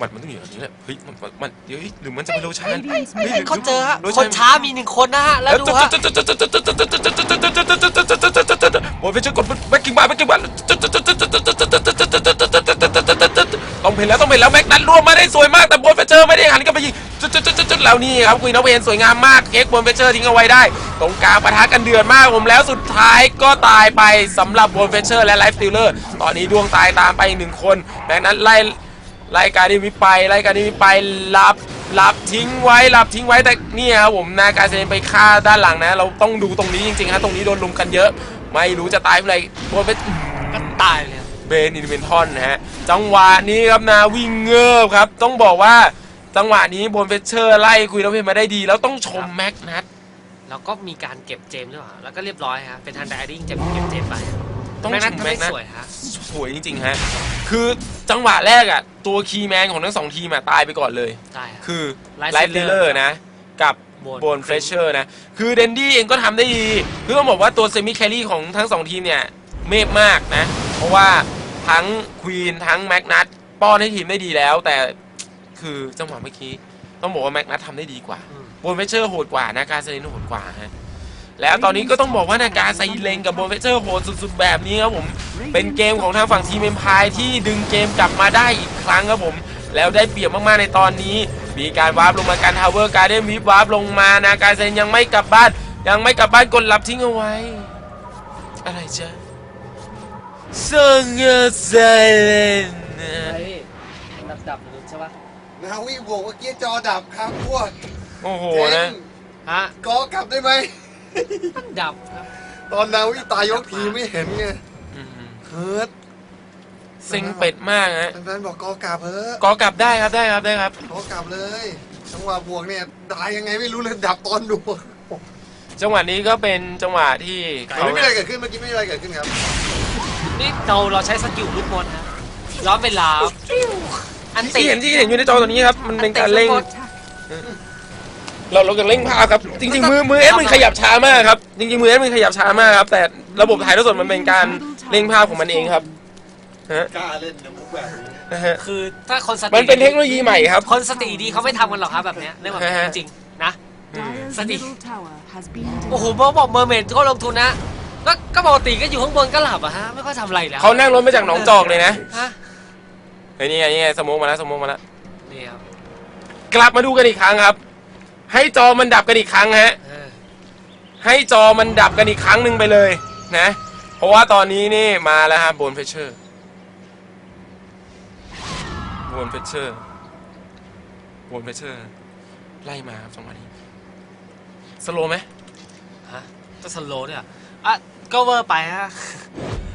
มันมันต้องอยู่แบบนี้แหละเฮ้ยมันมันมันเดี๋ยวเฮ้ยหรือมันจะไปโรชานเฮ้ยเขาเจอฮะโรคนชานช้ามีหนึ่งคนนะฮะแล้วดูฮะโอ้ยเฟชกดแบ็กกิ้งบาร์แบ็กกิ้งบาร์ต้องเพลแล้วต้องเพลแล้วแม็กนัทรวมมาได้สวยมากแต่บนเฟเชอร์ไม่ได้หันกลับไปยิงจุดๆๆๆแล้วนี่ครับคุยน้องเพนสวยงามมากเอ็กบนเฟเชอร์ทิ้งเอาไว้ได้ ตรงกลางปะทะกันเดือดมากผมแล้วสุดท้ายก็ตายไปสำหรับบนเฟเชอร์และไลฟ์สติลเลอร์ตอนนี้ดวงตายตามไปอีกหนึ่งคนแม็กนัทไล่ ไล่การดีวิปไปไล่การดีวิปไปรับรับทิ้งไว้รับทิ้งไว้แต่เนี่ยครับผมนาการเซนไปฆ่าด้านหลังนะ เราต้องดูตรงนี้จริงๆฮะตรงนี้โดนลุมกันเยอะ ไม่รู้จะตายเมื่อไหร่โดนไปก็ตายเลยเบนอินเวนทอนนะฮะจังหวะนี้ครับนาวิ่งเงือบครับ ต้องบอกว่าจังหวะนี้บนเฟเชอร์ไล่คุยแล้วเพนมาได้ดี แล้วต้องชมแม็กนัทแล้วก็มีการเก็บเจมส์ด้วยฮะแล้วก็เรียบร้อยฮะเป็นทันไดริ่งเก็บเก็บเจมส์ไป ต้องแม็กชนัทมทำแม็ได้กนัทสวยฮะ สวยจริงๆฮะคือจังหวะแรกอะตัวคีย์แมนของทั้งสองทีมอะตายไปก่อนเลย ได้ฮะคือ Light ไลฟ์เทเลอ Stealer ร์นะ กับโบนโบนเฟรชเชอร์นะ คือเดนดี้เองก็ทำได้ดีคือต้องบอกว่าตัวเซมิแครี่ของทั้งสองทีมเนี่ย เมฟมากนะ เพราะว่าทั้งควีนทั้งแม็กนัทป้อนให้ทีมได้ดีแล้ว แต่คือจังหวะเมื่อกี้ ต้องบอกว่าแม็กนัททำได้ดีกว่าอืม โบนเฟรชเชอร์โหดกว่านาการไซเลนโหดกว่าฮะ แล้วตอนนี้ก็ต้องบอกว่านาการไซเลนกับโบนเฟรชเชอร์โหดสุด ๆ แบบนี้ครับผมเป็นเกมของทางฝั่งทีมเอ็มพายที่ดึงเกมกลับมาได้อีกครั้งครับผม แล้วได้เปรียบมาก ๆ ในตอนนี้ มีการวาร์ปลงมาการทาวเวอร์การเดนวิฟวาร์ปลงมานาการเซนยังไม่กลับบ้าน ยังไม่กลับบ้านกดหลับทิ้งเอาไว้ อะไรจ๊ะซังเกอร์ไซเลน ดับดับๆใช่ปะนาวิบอกเมื่อกี้จอดับครับพวกโอ้โหเจ๊นะ งฮะ กอกลับได้ไหม มันดับครับ ตอนนาวิตายยกทีไม่เห็นไงอืมเฮิร์ตเซ็งเป็ดมากฮะแฟนๆบอกกอกลับเฮ้อะกอกลับได้ครับได้ครับได้ครับ กอกลับเลยจังหวะบวกเนี่ยตายยังไงไม่รู้เลยดับตอนบวกจังหวะนี้ก็เป็นจังหวะที่เขาไม่มีอะไรเกิดขึ้นเมื่อกี้ไม่มีอะไรเกิดขึ้นครับ นี่เราเราใช้สกิลลูกบอลนะย้อนเวลาอันติที่เห็นที่เห็นอยู่ในจอตัวนี้ครับ มันเป็นการเร่ง เราเรากำลังเร่งภาพครับ จริง ๆ มือมือเอสมันขยับช้ามากครับจริงๆมือเอสมันขยับช้ามากครับ แต่ระบบถ่ายทอดสดมันเป็นการเร่งภาพของมันเองครับฮะกล้าเล่นนะมุกแบบนี้นะฮะคือถ้าคนสติมันเป็นเทคโนโลยีใหม่ครับ คนสติดีเขาไม่ทำกันหรอกครับแบบเนี้ยเรื่องแบบนี้ฮะ จริงๆนะ Dyer's Sunny. middle tower has been โอ้โห destroyed. บอกบอกเมอร์เมดก็ลงทุนนะ ก็ก็ปกติก็อยู่ข้างบนก็หลับอะฮะ ไม่ค่อยทำอะไรแล้วเขานั่งรถมาจากหนองจอกเลยนะฮะเฮ้ยนี่ไงนี่ไงสโมองมาแล้วสโมองมาแล้ว นี่ครับ กลับมาดูกันอีกครั้งครับ ให้จอมันดับกันอีกครั้งฮะเออให้จอมันดับกันอีกครั้งหนึ่งไปเลยนะ เพราะว่าตอนนี้นี่มาแล้วฮะโบนเฟเชอร์โบนเฟเชอร์โบนเฟเชอร์ ไล่มาครับจังหวะนี้สโลไหมฮะจะสโลว์ด้วยเหรออะก็เวอร์ไปฮะ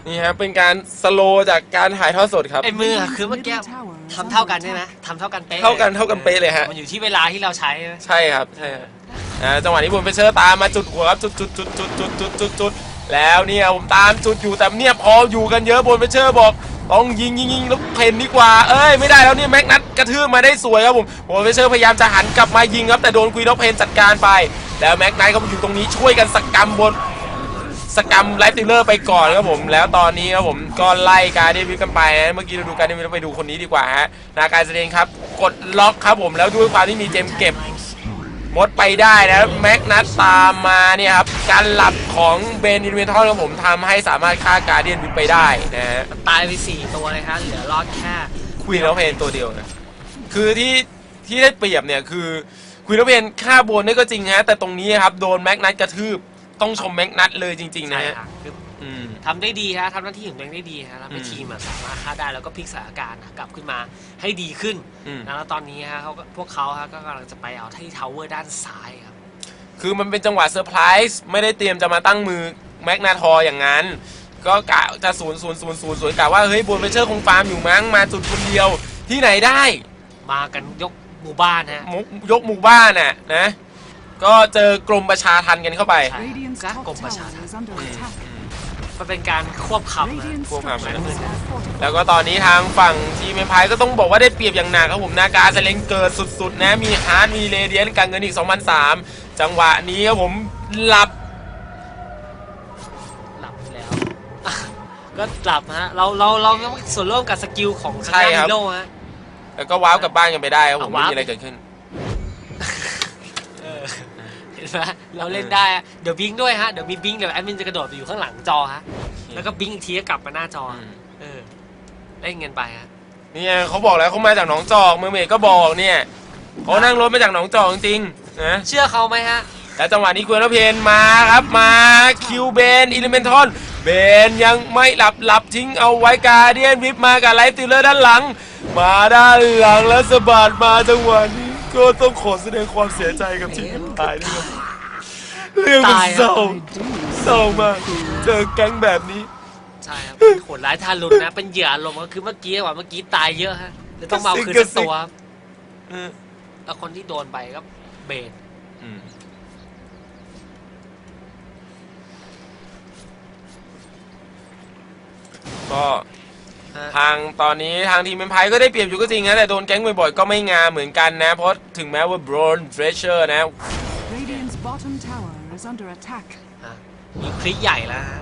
นี่ฮะเป็นการสโลจากการถ่ายทอดสดครับไอ้มืออะคือเมื่อกี้ ทำเท่ากันใช่ไหมทำเท่ากันเป๊ะเท่ากันเท่ากันเป๊ะเลยฮะ มันอยู่ที่เวลาที่เราใช้นะใช่ครับใช่ครับอ่าจังหวะนี้ผมไปเชอร์ตามมาจุดหัวครับจุดจุดจุดจุดจุดจุดจุดจุดแล้วเนี่ยผมตามจุดอยู่แต่เนี่ยพออยู่กันเยอะบนไปเชอร์บอกต้องยิงยิงยิงแล้วเพนดีกว่าเอ้ยไม่ได้แล้วเนี่ยแม็กนัทกระทืบมาได้สวยครับผมบนไปเชอร์พยายามจะหันกลับมายิงครับแต่โดนคุยนอกเพนจัดการไป แล้วแม็กนัทก็อยู่ตรงนี้ช่วยกันสกรรมบน สกรรมไลฟ์ติลเลอร์ไปก่อนครับผม แล้วตอนนี้ครับผมก็ไล่การเดวิดกันไปนะเมื่อกี้เราดูการเดวิดไปดูคนนี้ดีกว่าฮะนาการแสดงครับ กดล็อกครับผมแล้วด้วยความที่มีเจมส์เก็บมดไปได้นะแม็กนัทตามมาเนี่ยครับการหลับของเบนอินเวนทอร์ครับผมทำให้สามารถฆ่าการเดียนวินไปได้นะฮะมันตายไปสี่ตัวเลยฮะเหลือรอดแค่คุยแล้วเพนตัวเดียวนะคือที่ที่ได้เปรียบเนี่ยคือคุยแล้วเพนฆ่าโบนได้ก็จริงฮะแต่ตรงนี้ครับโดนแม็กนัทกระทืบ ต้องชมแม็กนัทเลยจริง ๆ นะใช่ฮะฮะคืออืม ทำได้ดีฮะทำหน้าที่ของตัวเองได้ดีฮะทำให้อืม ทีมอะสามารถฆ่าได้แล้วก็พลิกสถานการณ์กลับขึ้นมาให้ดีขึ้นอืมแล้วตอนนี้ฮะเขาก็พวกเขาฮะก็กำลังจะไปเอาที่ทาวเวอร์ด้านซ้ายครับ คือมันเป็นจังหวะเซอร์ไพรส์ไม่ได้เตรียมจะมาตั้งมือแมกนาทออย่างนั้น ก็กะจะศูนย์ศูนย์ศูนย์ศูนย์ศูนย์กะว่า เฮ้ยบนเฟเชอร์คงฟาร์มอยู่มั้งมาจุดคนเดียวที่ไหนได้มากันยกหมู่บ้านฮะ มุยกหมู่บ้านน่ะนะ ก็เจอกรมประชาทันกันเข้าไป ใช่ Radiant's ก็ top กรมประชา tower ทัณ is under attack. มันเป็นการควบคำนะ Radiant Full cover. structures are fortified. แล้วก็ตอนนี้ทางฝั่งทีมเอ็มพายก็ต้องบอกว่าได้เปรียบอย่างหนักครับผมนาการเซเลนเกิดสุดๆ นะ มีฮาร์ดมีเรเดียนการเงินอีก2003 จังหวะนี้ครับผมหลับหลับแล้วอะก็หลับฮะ เราเราเราต้องมีส่วนร่วมกับสกิลของใช่ครับฮีโร่ฮะ แล้วก็ว้าวกลับบ้านกันไปได้ครับผมอะไม่ว้าวมีอะไรเกิดขึ้นเออเห็ นไหมเราเล่นได้อะเดี๋ยวบิงด้วยฮะ เดี๋ยวมีบิงเดี๋ยวแอดมินจะกระโดดไปอยู่ข้างหลังจอฮะ แล้วก็บิงอีกทีก็กลับมาหน้าจออืมเออเล่นเงินไปฮะ เนี่ยเขาบอกแล้วเขามาจากหนองจอกเมืองเมดก็บอกเนี่ยเขานั่งรถมาจากหนองจอกจริงๆนะ เชื่อเขาไหมฮะ แล้วจังหวะนี้ควีนเพนมาครับมาคิวเบนอิเลเมนทอนเบนยังไม่หลับหลับทิ้งเอาไว้กาเดียนวิปมากับไลฟ์ติลเลอร์ด้านหลัง มาด้านหลังแล้วสะบัดมาจังหวะนี้ก็ต้องขอแสดงความเสียใจกับทีมที่ตายด้วยครับ เรื่องมันตายอะเศร้าเศร้ามากเจอแก๊งแบบนี้ ใช่ครับเป็นโหดร้ายทารุณนะ เป็นเหยื่ออารมณ์ก็คือเมื่อกี้ว่าเมื่อกี้ตายเยอะฮะเดี๋ยวต้องมาเอาคืนสักตัวครับเออแล้วคนที่โดนไปก็เบนอืมก็ฮะ ทางตอนนี้ทางทีมเอ็มพายก็ได้เปรียบอยู่ก็จริงนะแต่โดนแก๊งบ่อยๆ ก็ไม่งามเหมือนกันนะ เพราะถึงแม้ว่าบรอนเทรเชอร์นะ Radiant's bottom tower is under attack. ฮะมีคลิกใหญ่แล้วฮะ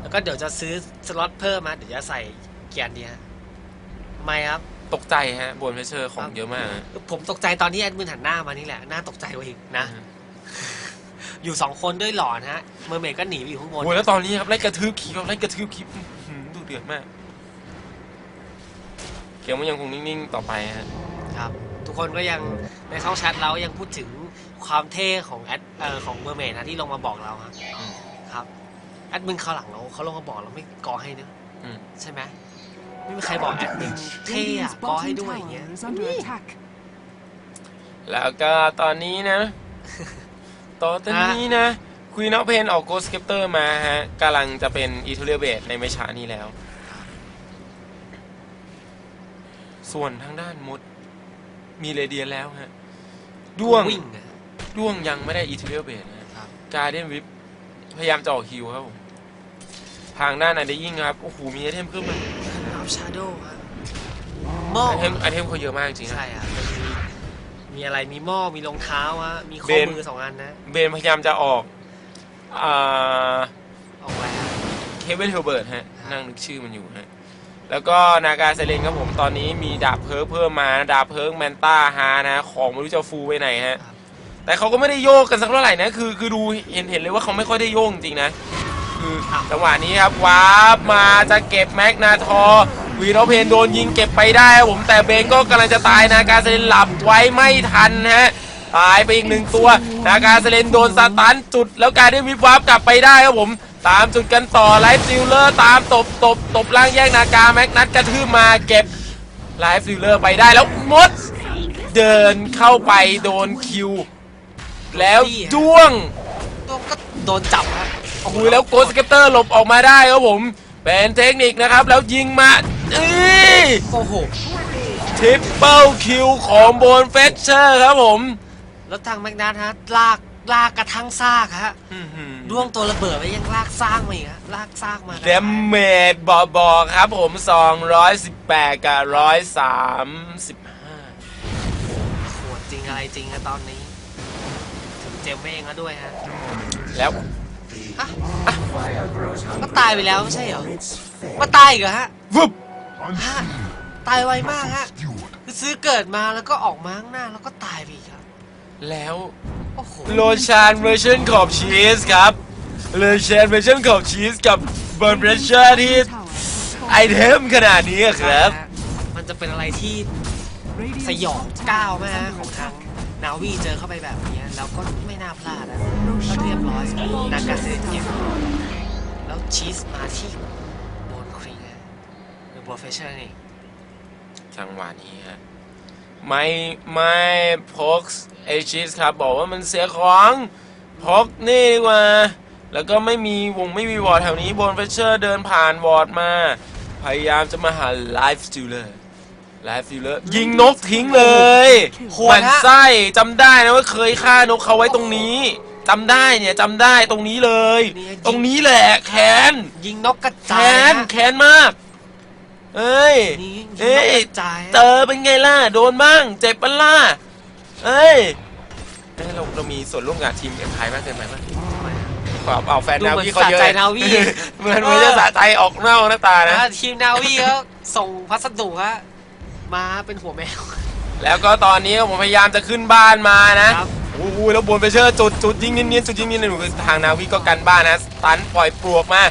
แล้วก็เดี๋ยวจะซื้อสล็อตเพิ่มมาเดี๋ยวจะใส่เกียร์นี้ฮะทำไมครับ ตกใจฮะบนเทรเชอร์ของเยอะมากนะผมตกใจตอนที่แอดมินหันหน้ามานี่แหละน่าตกใจกว่าอีกนะ อยู่สองคนด้วยหลอนฮะ เมอร์เมดก็หนีไปอยู่ข้างบนโอ้ยแล้วตอนนี้ครับไล่กระทืบคีบครับไล่กระทืบคีบอื้อหือดูเดือดมาก เกมมันยังคงนิ่งๆต่อไปฮะ ครับ ทุกคนก็ยังในช่องแชทเรายังพูดถึง ความเท่ของแอดเอ่อของเมอร์เมดนะที่ลงมาบอกเราครับอืม ครับแอดมินเขาวหลังเราเขาลงมาบอกเราไม่กอให้เนอะอืม ใช่ไหมไม่มีใครบอกแอดมินเท่อะ Radiant's กอให้ bottom ด้วยอย่างเงี้ย tower is under attack. แล้วก็ตอนนี้นะ ตอนนี้นะควีนอเพนออกโกสเกปเตอร์มาฮะกำลังจะเป็นอีทูเรียเบดในไม่ช้านี้แล้ว ส่วนทางด้านมดมีเรเดียนแล้วฮะ ด้วง วิ่งอะ ด้วงยังไม่ได้อีทูเรียเบดนะครับการเดียนวิปพยายามจะออกฮิวครับผมทางด้านอันเดยิ่งครับ โอ้โห มีไอเทมเพิ่มมาอัพชาโดว์ฮะหม้อไอเทมไอเทมเขาเยอะมากจริงๆใช่นะอะมันมีมีอะไรมีหม้อมีรองเท้าฮะมีข้อเบนมือสองอันนะเบนพยายามจะออกอ่าออกแล้วเควินเฮลเบิร์ตฮะนั่งนึกชื่อมันอยู่ฮะแล้วก็นากาเซเลนครับผมตอนนี้มีดาบเพิร์กเพิ่มมาดาบเพิร์กแมนต้าฮานะ ของไม่รู้จะฟูไปไหนฮะ แต่เขาก็ไม่ได้โยกกันสักเท่าไหร่นะคือคือดูเห็นเห็นเลยว่าเขาไม่ค่อยได้โยกจริงๆนะคือจังหวะนี้ครับวาร์ปมาจะเก็บแม็กนาทอร์วีโรเพนโดนยิงเก็บไปได้ครับผมแต่เบนก็กำลังจะตายนากาเซเลนหลับไว้ไม่ทันฮะตายไปอีกหนึ่งตัวนากาเซเลนโดนสตันจุด แล้วการได้วิบวับกลับไปได้ครับผมตามจุดกันต่อไลฟ์ซิลเลอร์ตามตบตบตบล่างแยกนากาแม็กนัทกระทืบมาเก็บไลฟ์ซิลเลอร์ไปได้แล้วมดเดินเข้าไปโดนคิว แล้วจ้วงตัวก็โดนจับฮะโอ้โหแล้วโกสเกปเตอร์หลบออกมาได้ครับผม เป็นเทคนิคนะครับ แล้วยิงมาอีโอ้โหทริปเปิลคิวของโบนเฟชเชอร์ครับผม แล้วทางแมกนัทฮะลากลากกระทั่งซากฮะด้วงตัวระเบิดไปยังลากซากมาอีกฮะลากซากมาเดมเมดบอบอกครับผม 218 กับ 135โหดจริงอะไรจริงอะตอนนี้ถึงเจ มส์เองแล้วด้วยฮะ แล้วฮะก็ตายไปแล้วไม่ใช่เหรอมาตายอีกเหรอฮะวึบฮะตายไวมากฮะคือซื้อเกิดมาแล้วก็ออกมาข้างหน้าแล้วก็ตายไปอีกครับแล้วโอ้โหโลชานเวอร์ชันขอบชีสครับโลชานเวอร์ชันขอบชีสกับเบิร์นเฟชเชอร์ที่ Tower has ไอ fallen. เทมขนาดนี้อะครับฮะมันจะเป็นอะไรที่ Radiant's สยอง top ก้าว tower มาก is ฮะ under ของทาง attack. นาวีเจอเข้าไปแบบนี้แล้วก็ไม่น่าพลาดนะก็เรียบร้อยนากาเซเก็บแล้วชีสมาที่โบนครีฮะหรือโบเฟเชอร์นี่จังหวะนี้ฮะไม่ไม่พกเอชิสครับบอกว่ามันเสียของพกนี่ดีกว่า แล้วก็ไม่มีวงไม่มีวอร์ดแถวนี้บนเฟเชอร์เดินผ่านวอร์ดมา พยายามจะมาหาไลฟ์สติลเลอร์ ไลฟ์สติลเลอร์ยิงนกทิ้งเลยโหหดมันฮะไส้จำได้นะว่าเคยฆ่านกเขาไว้ตรงนี้จำได้เนี่ยจำได้ตรงนี้เลยตรงนี้แหละแค้นยิงนกกระแคจาย้นฮะแค้นมาก เอ้ย นี่ยิงนกเอ้ยกระจายเจอเป็นไงล่ะ โดนบ้าง เจ็บปันล่ะเอ้ยเอ้ยเราเรามีส่วนร่วมกับทีมเอ็มพายมากเกินไปมั้ยขอเอาแฟนดูนาเหมือนวีเขาเยอะสะใจนาวี เหมือนเหมือนจะสะใจออกนอกหน้าตานะ นะทีมนาวีก็ส่งพัสดุฮะ มาเป็นหัวแมว แล้วก็ตอนนี้ผมพยายามจะขึ้นบ้านมานะครับ โอ้โหแล้วบนไปเชื่อจุดจุดยิงเนียนๆจุดยิงเนียนๆหนูทางนาวิก็กันบ้านนะสตันปล่อยปลวกมา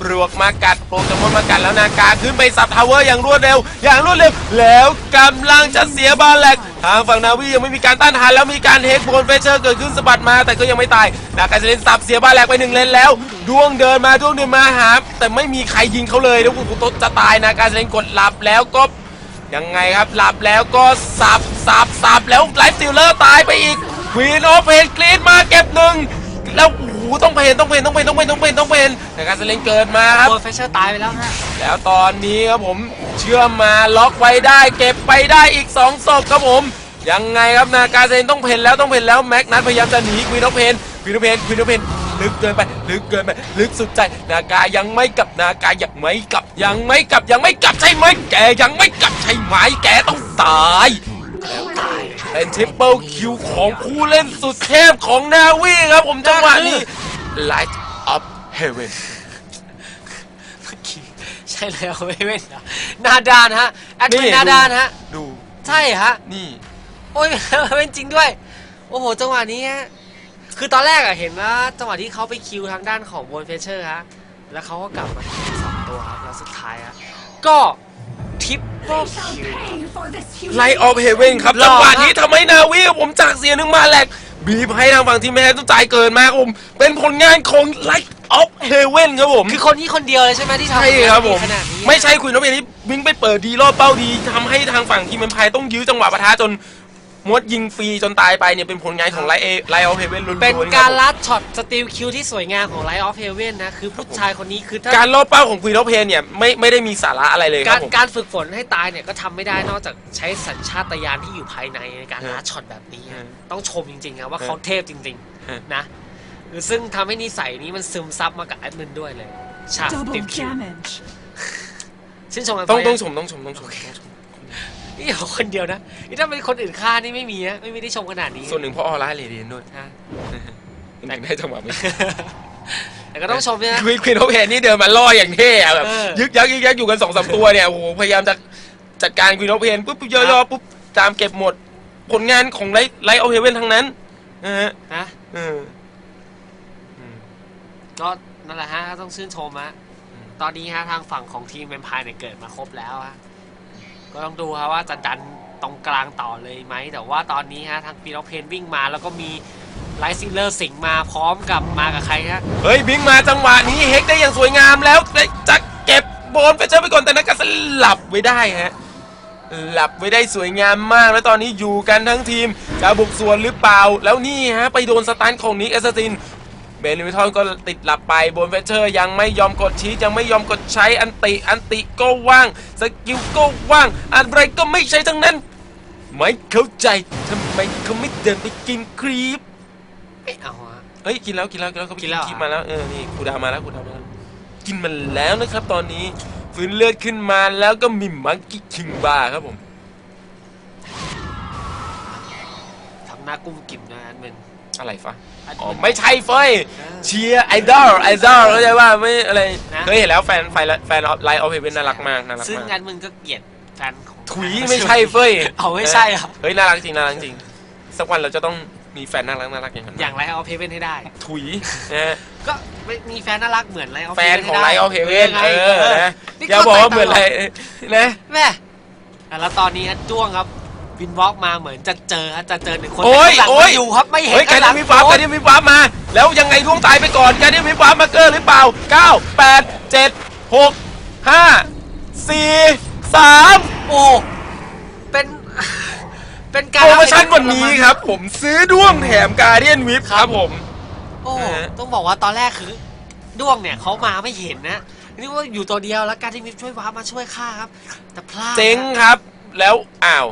ปลวกมากัดโปรแกมอนมากัดแล้วนากาขึ้นไปสับทาวเวอร์อย่างรวดเร็ว อย่างรวดเร็ว แล้วกำลังจะเสียบ้านแหลกทางฝั่งนาวิยังไม่มีการต้านทานแล้วมีการเฮกบนเฟเชอร์เกิดขึ้นสะบัดมาแต่ก็ยังไม่ตายนากาจะเล่นสับเสียบ้านแหลกไปหนึ่งเลนแล้วดวงเดินมาดวงเดินมาหาแต่ไม่มีใครยิงเขาเลยแล้วกูจะตายนากาจะเล่นกดหลับแล้วก็ ยังไงครับหลับแล้วก็สับสับสับแล้วไลฟ์ซิลเลอร์ตายไปอีกควีนออฟเพนกรีดมาเก็บหนึ่งแล้วโอ้โหต้องเพนต้องเพนต้องเพนต้องเพนต้องเพนต้องเพนแต่การเซเลนเกิดมาครับ โดนเฟเชอร์ตายไปแล้วฮะ แล้วตอนนี้ครับผมเชื่อมมาล็อกไว้ได้ เก็บไปได้อีก2ศพครับผมยังไงครับนาการเซนต้องเพนแล้วต้องเพนแล้วแม็กนัทพยายามจะหนีควีนออฟเพนควีนออฟเพนควีนออฟเพน ลึกเกินไป ลึกเกินไป ลึกสุดใจ นากายังไม่กลับ นากายังไม่กลับ ยังไม่กลับ ยังไม่กลับใช่ไหม แกยังไม่กลับใช่ไหม แกต้องตาย แล้วตาย เป็นทริปเปิลคิวของผู้เล่นสุดเทพของนาวีครับผมจังหวะนี้ Light of Heaven เมื่อกี้ใช่แล้วไม่เว้นเหรอหนาดานฮะแอดมินหนาดานฮะ ดู ใช่ฮะ นี่ โอ้ยเป็นจริงด้วย โอ้โห จังหวะนี้ฮะ คือตอนแรกอะเห็นว่าจังหวะที่เขาไปคิวทางด้านของบนเฟเชอร์ฮะ แล้วเขาก็กลับมาคิวสองตัวครับ แล้วสุดท้ายฮะ ก็ทิปเปิลคิว ไลท์ออฟเฮเว่นครับหล่อจังหวะนี้ทำให้นาวีกับผมจากเสียหนึ่งมาแหลกบีบให้ทางฝั่งทีมแพ้ต้องจ่ายเกินมาครับผม เป็นผลงานของไลท์ออฟเฮเว่นครับผม คือคนนี้คนเดียวเลยใช่ไหมที่ทำใช่ครับผม ขนาดนี้ ไม่ใช่คุยน้องเบนที่วิ่งไปเปิดดีรอบเป้าดีทำให้ทางฝั่งทีมแมนพายต้องยื้อจังหวะปะทะจน มดยิงฟรีจนตายไปเนี่ยเป็นผลงานของไลท์ไลท์ออฟเฮเว่นล้วนๆเป็นคบการผมลัดช็อตสตีลคิวที่สวยงามของไลท์ออฟเฮเว่นนะ คือผู้ชายคนนี้คือถ้าการลอบเป้าของคุยน้องเพนเนี่ยไม่ไม่ได้มีสาระอะไรเลยคการรับผม การฝึกฝนให้ตายเนี่ยก็ทำไม่ได้นอกจากใช้สัญชาตญาณที่อยู่ภายในในการฮะลัดช็อตแบบนี้ฮะฮะต้องชมจริงๆครับว่าฮะเขาเทพจริงฮะ ๆนะคือซึ่งทำให้นิสัยนี้มันซึมซับมากับแอดมินด้วยเลยฉาก Double ติดคิว damage. ชื่นชมกันต้องไปต้องนะ ชมต้องชมต้องชมต้องชม นี่เขาคนเดียวนะนี่ถ้าเป็นคนอื่นฆ่านี่ไม่มีนะไม่ไม่ได้ชมขนาดนี้ส่วนหนึ่งเพราะออร่าเรเดียนด้วยนะมันถึงได้จังหวะไม่แต่ก็ต้องชมด้วยนะ ควีนควีนโอเพนนี่เดินมาล่ออย่างเท่อะแบบเออยึกยักยึกยักอยู่กันสองสามตัวเนี่ยโอ้โหพยายามจะจัดการควีนโอเพนปุ๊บปุ๊บย่อๆปุ๊บตามเก็บหมด ผลงานของไลท์ไลท์โอเฮเว่นทั้งนั้นนะฮะนะ เออ ก็นั่นแหละฮะต้องชื่นชมฮะ ตอนนี้ฮะทางฝั่งของทีมแวมไพร์เนี่ยเกิดมาครบแล้วฮะ ก็ต้องดูครับว่าจะดันตรงกลางต่อเลยไหม แต่ว่าตอนนี้ฮะทางปีนอเพนวิ่งมาแล้วก็มีไลท์ซิลเลอร์สิงมาพร้อมกับมากับใครฮะเฮ้ยบิงมาจังหวะนี้เฮกได้อย่างสวยงามแล้วจะเก็บบอลไปเจอไปก่อนแต่นักการสลับไว้ได้ฮะหลับไว้ได้สวยงามมาก แล้วตอนนี้อยู่กันทั้งทีม จะบุกสวนหรือเปล่า แล้วนี่ฮะ ไปโดนสตันของนิกเอสติน เบนลิวิทอนก็ติดหลับไปบนเฟเชอร์ยังไม่ยอมกดชี้ยังไม่ยอมกดใช้อันติอันติก็ว่างสกิลก็ว่างอะไรก็ไม่ใช่ทั้งนั้น ไม่เข้าใจทำไมเขาไม่เดินไปกินครีปไม่เอาฮะเฮ้ยกินแล้วกินแล้วกินแล้วเขาไปกินแล้วเหรอ ครีปมาแล้วเออนี่คูดาวมาแล้วคูดาวมาแล้วกินมันแล้วนะครับตอนนี้ฟื้นเลือดขึ้นมาแล้วก็มีมังกี้คิงบาร์ครับผมทำหน้ากุ้มกิ่มนะอันเป็นอะไรฟะ อันอ๋อเป็นไม่ใช่เฟยเออเชียร์ไอดอลไอดอลเข้าใจว่าไม่อะไรนะเคยเห็นแล้วแฟนแฟนแฟนไลท์ออฟเฮเวนน่ารักมากน่ารักซึ่งมากงั้นมึงก็เกลียดแฟนของถุยไม่ใช่เฟ้ยเอาไม่ใช่ครับ เฮ้ยน่ารักจริงน่ารักจริงสักวันเราจะต้องมีแฟนน่ารักน่ารักอย่างนั้นอย่างไรเอาเพเว่นให้ได้ ถุยนะฮะก็ไม่มีแฟนน่ารักเหมือนไรเอาแฟนของไลท์ออฟเฮเวนเออนะนี่อย่าบอกว่าเหมือนอะไรนะแม่แล้วตอนนี้ฮะจ้วงครับ วินวอล์กมาเหมือนจะเจอฮะจะเจอหนึ่งคนโอ้ยแต่ข้างหลังโอ้ย ไม่อยู่ครับไม่เห็นเฮ้ยการข้างหเดีลัยงมีฟ้าโอ้การเดียมีฟ้ามา แล้วยังไงล่วงตายไปก่อนการเดียมีฟ้ามาเกอร์หรือเปล่า 9 8 7 6 5 4 3โอ้เป็น เป็นการโปรโมชั่นวันนี้ครับ ผมซื้อด้วงแถมการเดียนวิปครับผม โอ้นะฮะ ต้องบอกว่าตอนแรกคือด้วงเนี่ยเขามาไม่เห็นนะนี่ว่าอยู่ตัวเดียวแล้วการที่มิฟช่วยว้ามาช่วยฆ่าครับ แต่พลาดเจ๊งครับ แล้วอ้าว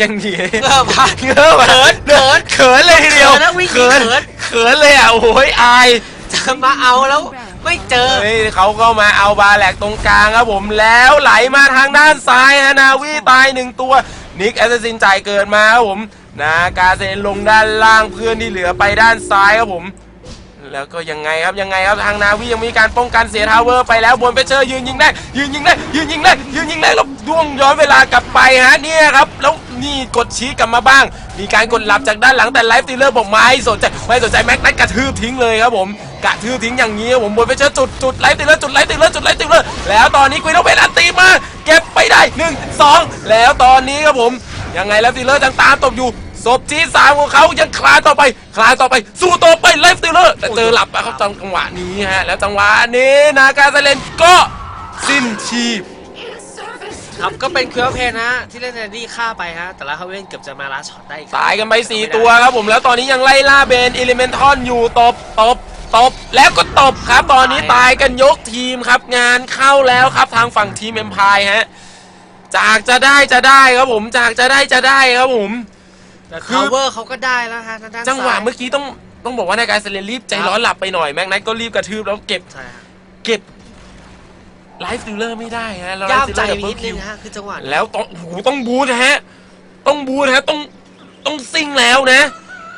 ยังดีเออพลาดเขินเขินเขิน เขินเลยทีเดียวเขินนะวิ่งเขินเขิน เขินเลยอะโอ้ยอายจะมาเอาแล้วไม่เจอ เฮ้ยเขาก็มาเอาบาแหลกตรงกลางครับผมแล้วไหลมาทางด้านซ้ายฮะนาวีตายหนึ่งตัวนิกแอสซินจ่ายเกิดมาครับผมนากาเซนลงด้านล่างเพื่อนที่เหลือไปด้านซ้ายครับผม แล้วก็ยังไงครับยังไงครับทางนาวียังมีการป้องกันเสียทาวเวอร์ไปแล้วบนเปเชอร์ยืนยิงได้ยืนยิงได้ยืนยิงได้ยืนยิงได้แล้วด้วงย้อนเวลากลับไปฮะเนี่ยครับแล้ว นี่กดชี้กลับมาบ้าง มีการกดหลับจากด้านหลังแต่ไลฟ์ตีเลอร์บอกไม่สนใจไม่สนใจแม็กนัทกระทืบทิ้งเลยครับผมกระทืบทิ้งอย่างนี้ครับผมบนไปเจอจุดจุดไลฟ์ตีเลอร์จุดไลฟ์ตีเลอร์จุดไลฟ์ตีเลอร์แล้วตอนนี้ควินโอเวนอันตีมาเก็บไปได้หนึ่งสองแล้วตอนนี้ครับผมยังไงไลฟ์ตีเลอร์ยังตามตบอยู่ศพที่สามของเขายังคลานต่อไป คลานต่อไป สู้ต่อไปไลฟ์ตีเลอร์แต่เจอหลับไปครับจังหวะนี้ฮะ แล้วจังหวะนี้นาการเซเลนก็สิ้นชีพ ครับก็เป็นเคอร์เพนนะฮะที่เล่นแอนดี้ฆ่าไปฮะ แต่ละเขาเล่นเกือบจะมาลาช็อตได้อีกตายกันไป 4 ตัวครับผมแล้วตอนนี้ยังไล่ล่าเบนอิเลเมนทอนอยู่ตบตบตบแล้วก็ตบครับ ตอนนี้ตายกันยกทีมครับ งานเข้าแล้วครับทางฝั่งทีมเอ็มพายฮะจากจะได้จะได้ครับผมจากจะได้จะได้ครับผมแต่คือคาเวอร์เขาก็ได้แล้วฮะทางด้านจังหวะซ้ายเมื่อกี้ต้องต้องบอกว่านายกายเซเลนรีบใจร้อนหลับไปหน่อยแม็กนัทก็รีบกระทืบแล้วเก็บใช่ฮะเก็บ ไลฟ์ฟิลเลอร์ไม่ได้ฮะแล้วไลย่ามฟ์ฟิลใจเลอร์ไปดับเบินิลดนึคิงวฮะคือจังหวะนี้แล้วต้องโอ้โหต้องบูทฮะ ต้องบูทฮะ ต้อง ต้องซิ่งแล้วนะ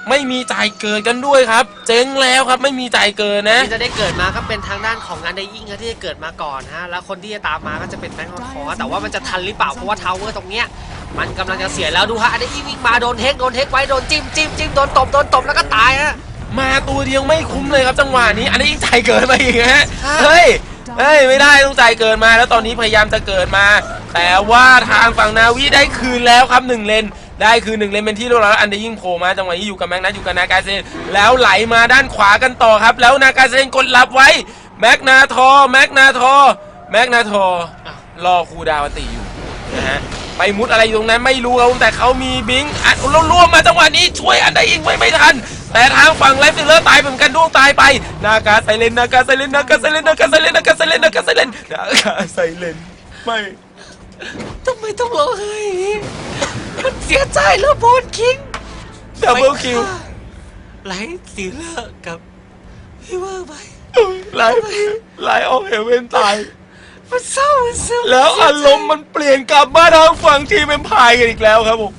ไม่มีจ่ายเกินกันด้วยครับ เจ๊งแล้วครับ ไม่มีจ่ายเกินนะ ที่จะได้เกิดมาก็เป็นทางด้านของอันเดยิงฮะที่จะเกิดมาก่อนฮะแล้วคนที่จะตามมาก็จะเป็นแบงค์คอร์แต่ว่ามันจะทันหรือเปล่าเพราะว่าทาวเวอร์ตรงเนี้ยมันกำลังจะเสียแล้วดูฮะอันเดยิงวิ่งมาโดนเทคโดนเทคไว้โดนจิ้มจิ้มจิ้มโดนตบโดนตบแล้วก็ตายฮะ มาตัวเดียวไม่คุ้มเลยครับจังหวะนี้ อันนี้ยิ่งจ่ายเกินมาอีกฮะฮะเฮ้ย เฮ้ยไม่ได้ต้องใจเกินมา แล้วตอนนี้พยายามจะเกิดมา แต่ว่าทางฝั่งนาวีได้คืนแล้วครับหนึ่งเลนได้คืนหนึ่งเลนเป็นที่เรียบร้อยแล้วอันเดยิ่งโผล่มาจังหวะนี้อยู่กับแม็กนัทอยู่กับนากาเซนแล้วไหลมาด้านขวากันต่อครับ แล้วนากาเซนกดรับไว้แม็กนาทอแม็กนาทอแม็กนาทอรอครูดาวตีอยู่นะฮะไปมุดอะไรอยู่ตรงนั้นไม่รู้ครับแต่เขามีบิงอัดแล้วร่วมมาจังหวะนี้ช่วยอันใดยิ่งไว้ไม่ทัน แต่ทางฝั่งไลฟ์ฟิลเลอร์ตายเหมือนกันด้วงตายไปนากาไซเลนนากาไซเลนนากาไซเลนนากาไซเลนนากาไซเลนนากาไซเลนนากาไซเลนไม่ทำไมต้องร้องไห้อย่างนี้มันเสียใจแล้วโบนคิงดับเบิลคิวไลท์สีเลอร์กับพี่เวอร์ไปไลฟ์ไลฟ์ออกเฮเวนตายมันเศร้ามันเศร้าแล้วอารมณ์มันเปลี่ยนกลับมาทางฝั่งทีมเป็นพายกันอีกแล้วครับผม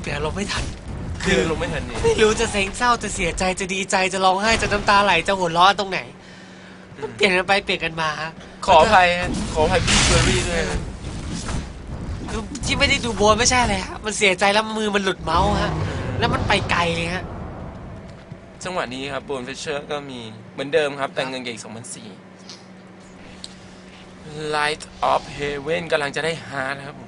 เปลี่ยนอารมณ์ไม่ทัน คือลงไม่ทันนี่ไม่รู้จะเซ็งเศร้าจะเสียใจจะดีใจจะร้องไห้จะน้ำตาไหลจะหัวเราะตรงไหนมันเปลี่ยนกันไปเปลี่ยนกันมาฮะขออภัยฮะขออภัยพี่เชอรี่ด้วยนะคือที่ไม่ได้ดูโบนไม่ใช่เลยฮะมันเสียใจแล้วมือมันหลุดเมาส์ฮะ แล้วมันไปไกลเลยฮะ จังหวะนี้ครับโบนเฟเชอร์ก็มีเหมือนเดิมครับแต่เงินเก่ง2004 Light of Heaven กำลังจะได้ฮาร์ดครับผมส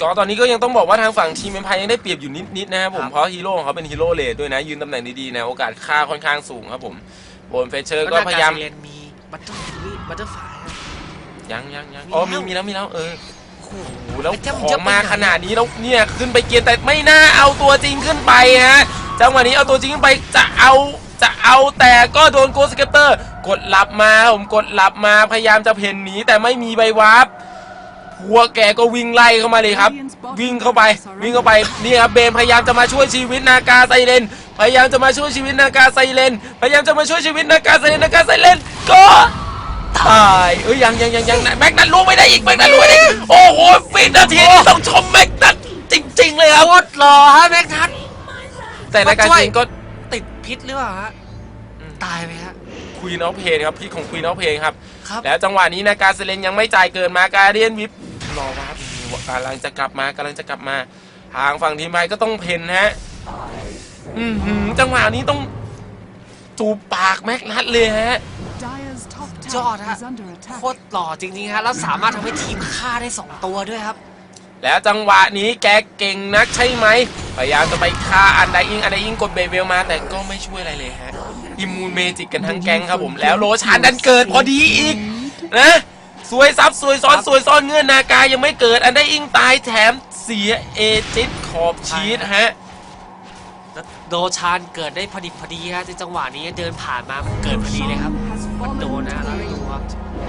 กอร์ตอนนี้ก็ยังต้องบอกว่าทางฝั่งทีมเอ็มพายยังได้เปรียบอยู่นิดๆนะครับผมเพราะฮีโร่ของเขาเป็นฮีโร่เลดด้วยนะ ยืนตำแหน่งดีๆนะโอกาสฆ่าค่อนข้างสูงครับผมโบนเฟเชอร์ก็พยายามเรียนมีบัตเตอร์บัตเตอร์ฟลายยังยังยังมีอ๋อแล้วมีมีแล้วมีแล้วเออโอ้โหโอ้โหแล้วไอ้เจ้ามันขเยออะงไปมาไหนขนาดนี้แล้วเนี่ยขึ้นไปเกียร์แต่ไม่น่าเอาตัวจริงขึ้นไปฮะจังหวะนี้เอาตัวจริงขึ้นไปจะเอาจะเอาแต่ก็โดนโกสเกเตอร์ กดหลับมาผมกดหลับมาพยายามจะเพ่นหนีแต่ไม่มีใบวาร์ป หัวแกก็วิ่งไล่เข้ามาเลยครับ วิ่งเข้าไป วิ่งเข้าไปนี่ครับเบนพยายามจะมาช่วยชีวิตนากาไซเลนพยายามจะมาช่วยชีวิตนากาไซเลนพยายามจะมาช่วยชีวิตนากาไซเลนนากาไซเลนก็ตายเอ้ยยังยังยังยังแม็กนัทล่วงไม่ได้อีกแม็กนัทล่วงไม่ได้อีกโอ้โหฟินาทีนี้ต้องชมแม็กนัทจริง ๆ เลยครับโคตรหล่อฮะแม็กนัทแต่นากาไซเลนก็ติดพิษหรือเปล่าฮะตายไหมฮะควีนออฟเพนครับพี่ของควีนออฟเพนครับครับ แล้วจังหวะนี้นากาไซเลนยังไม่จ่ายเกินมาการเดียนวิป รอวาร์ปอยู่กำลังจะกลับมากำลังจะกลับมา ทางฝั่งทีมไทยก็ต้องเพนฮะอือหือจังหวะนี้ต้องจูบปากแม็กนัทเลยฮะ Dyer's top ยอด tower ฮะ is under โค attack. ตรหล่อจริงๆฮะแล้วสามารถทำให้ทีมฆ่าได้ 2 ตัวด้วยครับ แล้วจังหวะนี้แกเก่งนักใช่ไหมพยายามจะไปฆ่าอันไดอิงอันไดอิงกดเบเบลมาแต่ก็ไม่ช่วยอะไรเลยฮะอิมมูนเมจิกกันทั้งแก๊งครับผมแล้วโลชานดันเกิดพอดีอีกนะ สวยซับสวยซ้อนสวยซ้อนเงื่อนนากายังไม่เกิด อันไดอิงตายแถมเสียเอจิตขอบชีสฮะโดชานเกิดได้พอดิบพอดีฮะในจังหวะนี้เดินผ่านมาเกิดพอดีเลยครับ Has มันโดน fallen นะ into แล้ว the ดู grave. ครับ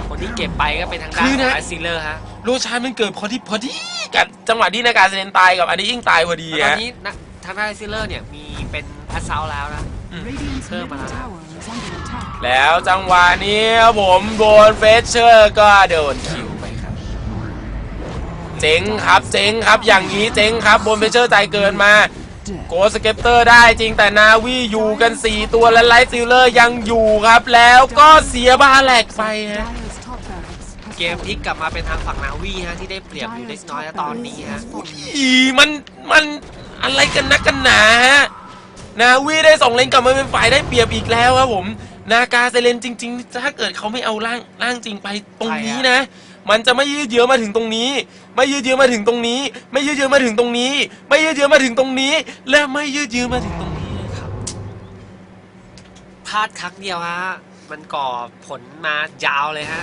คนที่เก็บไปก็เป็นทางด้านคือขอนะงไอซิลเลอร์ฮะโลชานมันเกิดพอดีพอดีกับจังหวะที่นากาเซนตายกับอันไดอิงตายพอดีแล้วตอนฮะนี้นะทางด้านไอซิลเลอร์เนี่ยมีเป็นพัสเซาแล้วนะ Radiant's Thơ mà middle là- tower is under attack. แล้วจังหวะนี้ครับผมโดนเฟสเชอร์ก็โดนคิวไปครับ เจ๋งครับเจ๋งครับอย่างนี้เจ๋งครับบนเฟสเชอร์ใจเกินมา Death. โกสเก็ปเตอร์ได้จริงแต่นาวีอยู่กัน 4 ตัวและไลท์ซิลเลอร์ยังอยู่ครับ แล้วก็เสียบาแลกไปฮะ Dyer's top barracks has เกเกมพลิกกลับมาเป็นทางฝั่งนาวีฮะที่ได้เปรียบอยู่เล็กน้อยแล้วตอนนี้ฮะอีมันมันอะไรกันนักกันหนาฮะนาวีได้สองเลนกลับมาเป็นฝ่ายได้เปรียบอีกแล้วครับผม นากาเซเลนจริง ๆ ถ้าเกิดเขาไม่เอาร่างร่างจริงไปตรงนี้นะ มันจะไม่ยืดเยื้อมาถึงตรงนี้ ไม่ยืดเยื้อมาถึงตรงนี้ ไม่ยืดเยื้อมาถึงตรงนี้ ไม่ยืดเยื้อมาถึงตรงนี้ และไม่ยืดเยื้อมาถึงตรงนี้พลาดครั้งเดียวฮะมันก่อผลมายาวเลยฮะ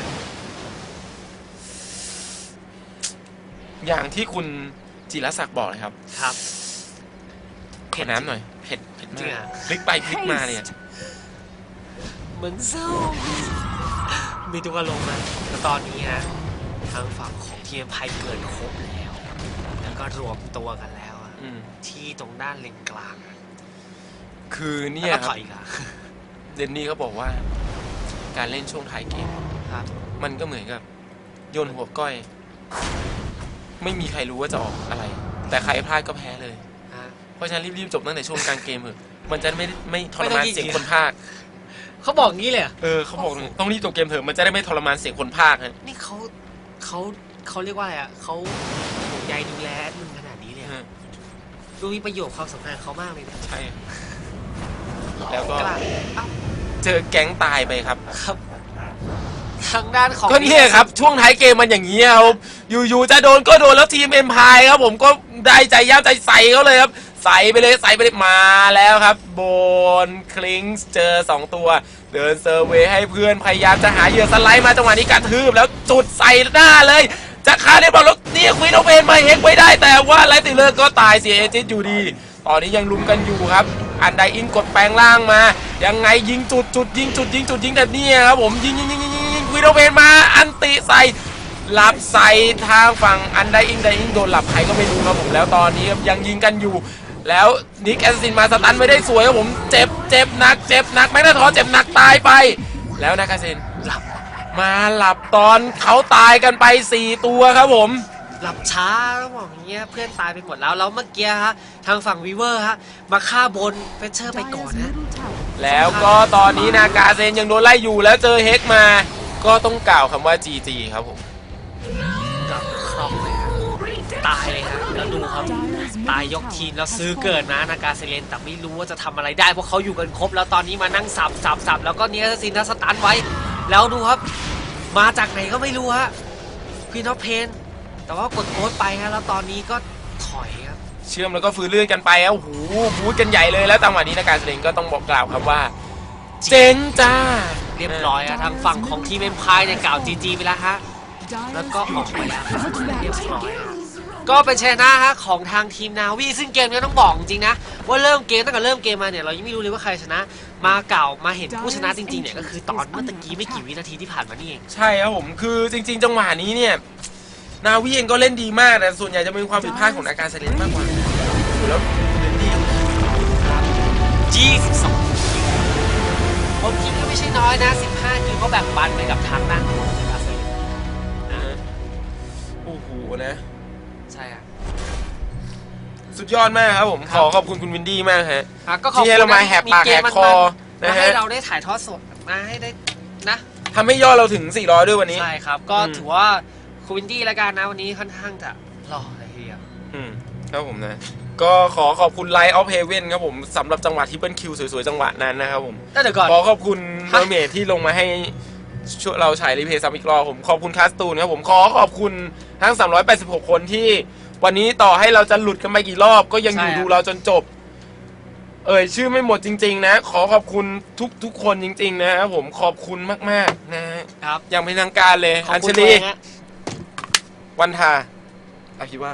อย่างที่คุณจิรศักดิ์บอกเลยครับครับเผ็ดน้ำหน่อยเผ็ดเผ็ดจริมางกอะพลิกไปพลิกมาเนี่ย เหมือนเศร้า มีทุกอารมณ์นะแต่ตอนนี้ฮะทางฝั่งของทีมไพเกิดครบแล้ว แล้วก็รวมตัวกันแล้วอะอืมที่ตรงด้านเลนกลางอะคือแล้เนี่วยก็คถรับอยอีกอะเดนนี่เขาบอกว่า การเล่นช่วงท้ายเกม ครับ มันก็เหมือนกับโยนหัวก้อย ไม่มีใครรู้ว่าจะออกอะไร แต่ใครพลาดก็แพ้เลย ฮะ เพราะฉะนั้นรีบๆจบตั้งแต่ช่วงกลางเกมเถอะมันจะไม่ไม่ทรไม่ต้มาอนงยิง เสียงคนพาก เขาบอกงี้เลยเหรอเออเขาบอกเลยต้องรีบจบเกมเถอะมันจะได้ไม่ทรมานเสียงคนพากฮะนี่เขาเขาเขาเรียกว่าอะไรอะเขาห่วงใยดูแลแอดมินขนาดนี้เลยอะฮะดูมีประโยชน์ความสำคัญเขามากเลยนะใช่ แล้วก็กล้าอ้าวเจอแก๊งตายไปครับ ครับ ทางด้านของก็เนี่ยครับ ช่วงท้ายเกมมันอย่างนี้ยครับอยู่ๆจะโดนก็โดนแล้วทีมเอ็มพายครับผมก็ได้ใจย่ามใจใส่เขาเลยครับ ใส่ไปเลยใส่ไปเลยมาแล้วครับโบนคลิงส์เจอ 2 ตัว เดินเซอร์เวยให้เพื่อนพยายามจะหาเหยื่อสไลด์มาจังหวะนี้กระทืบแล้วจุดใส่หน้าเลย จะฆ่าได้บอลแล้วเนี่ยควีนเอเป็นมาเฮกไว้ได้แต่ว่าไลติเลอร์ก็ตายเสียเอจิตอยู่ดี ตอนนี้ยังลุมกันอยู่ครับ อันไดอินกดแปลงล่างมา ยังไงยิงจุดจุดยิงจุดยิงจุดยิงแต่เนี่ยครับผมยิงยิงยิงยิงยิงยิงควีนเอเปนมาอันติใส่หลับใส่ทางฝั่งอันไดอิงไดอิงโดนหลับใครก็ไม่รู้ครับผมแล้วตอนนี้ครับยังยิงกันอยู่ แล้วนิกแอสซินมาสตันไม่ได้สวยครับผมเจ็บเจ็บหนักเจ็บหนักแม็กนาทอเจ็บหนักตายไป แล้วนากาเซนหลับมาหลับตอนเขาตายกันไป 4 ตัวครับผม หลับช้าต้องบอกอย่างเงี้ยเพื่อนตายไปหมดแล้วแล้วเมื่อกี้ฮะทางฝั่งวีเวอร์ฮะมาฆ่าบนเฟเชอร์ไปก่อน Dyer's นะ middle tower แล้วก็ตอนนี้นากาเซนยังโดนไล่อยู่แล้วเจอเฮกมา ก็ต้องกล่าวคำว่า GG ครับผมกับครองเลยฮะตายเลยฮะแล้วดูครับ ตายยกทีมแล้วซื้อเกิดนะนากาเซเลนแต่ไม่รู้ว่าจะทำอะไรได้เพราะเขาอยู่กันครบ แล้วตอนนี้มานั่งสับสับสับแล้วก็เนียสินทัสตันไว้ แล้วดูครับ มาจากไหนก็ไม่รู้ฮะพีนอเพนแต่ว่ากดโค้ดไปฮะแล้วตอนนี้ก็ถอยครับเชื่อมแล้วก็ฟื้นเลือดกันไปแล้วโอ้โหบูดกันใหญ่เลยแล้วจังหวะนี้นากาเซนก็ต้องบอกกล่าวครับว่า เจ๋งจ้าเรียบร้อยฮะทางฝั่งของทีมเอ็มพายเนี่ยกล่าวจีจีไปแล้วฮะ Dyer's แล้วก็ออกไปแล้ว ultimate เรียบร้อยฮะ ก็เป็นชนะฮะของทางทีมนาวีซึ่งเกมเนี้ต้องบอกจริงๆนะ ว่าเริ่มเกมตั้งแต่เริ่มเกมมาเนี่ยเรายังไม่รู้เลยว่าใครชนะ มาเก่ามาเห็นผู้ชนะจริงๆเนี่ยก็คือตอนเมื่อตะกี้ไม่กี่วินาทีที่ผ่านมานี่เองใช่ครับผมคือจริง ๆ จังหวะนี้เนี่ยนาวีเองก็เล่นดีมากแต่ส่วนใหญ่จะเป็นความผิดพลาดของนากาเซเลนมากกว่าแล้วเล่นดี22คนยิงก็ไม่ใช่น้อยนะ 15ยิงก็แบ่งปันไปกับทางด้านของบราซิลนะโอ้โหนะใช่ครับ สุดยอดมากครับผมครัขบอขอบคุณคุณวินดี้มากฮะ อะก็ขอบที่คุให้ณเรามานะแหกปากเมแหกคอมันนะๆมาฮะ ให้เราได้ถ่ายทอดสดมาให้ได้นะ ทำให้ยอดเราถึง 400 ด้วยวันนี้ ใช่ครับ ก็อืม ถือว่าคุณวินดี้แล้วกันนะ วันนี้ค่อนข้างจะหล่อเลยทีเดียวอืมครับผมนะ ก็ขอขอบคุณ Light of Heaven ครับผมสำหรับจังหวะที่เปิ้ลคิวสวยๆ จังหวะนั้นนะครับผม แต่เดี๋ยวก่อน ขอขอบคุณเมฮะอร์เมดที่ลงมาให้ช่วยเราฉายรีเพย์ซ้ำอีกรอบผมขอบคุณคาสตูนครับผมขอขอบคุณทั้ง 386 คนที่ วันนี้ต่อให้เราจะหลุดกันไปกี่รอบก็ยังอยู่ดูเราจนจบ เอ่ยชื่อไม่หมดจริง ๆ นะ ขอขอบคุณทุกทุกคนจริง ๆ นะครับผมขอบคุณมากๆนะฮะครับอย่างเป็นทางการเลยขอบอัญคุชณลีด้วยฮะ วันทาอาคิดว่า